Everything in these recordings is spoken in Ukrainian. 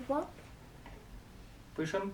два. Пишемо.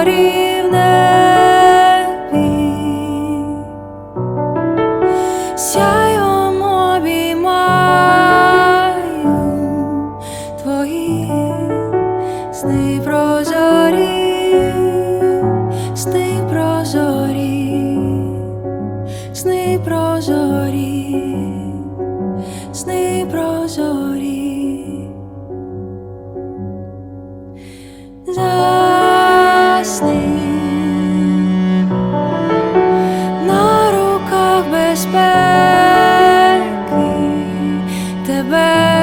зорів небі. back.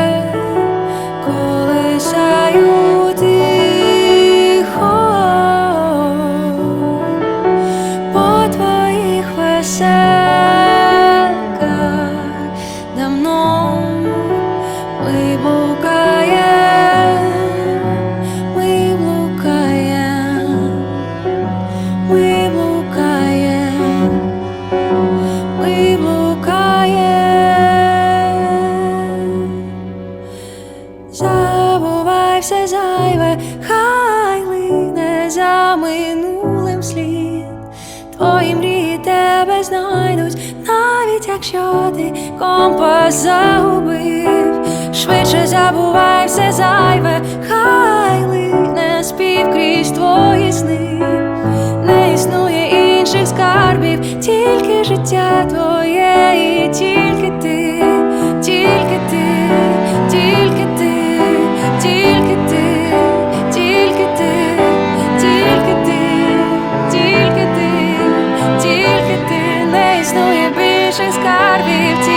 Зайве, хай лине за минулим слід. Твої мрії тебе знайдуть, навіть якщо ти компас загубив. Швидше забувай все зайве, хай лине спів крізь твої сни. Не існує інших скарбів, тільки життя твоє наших скарбів.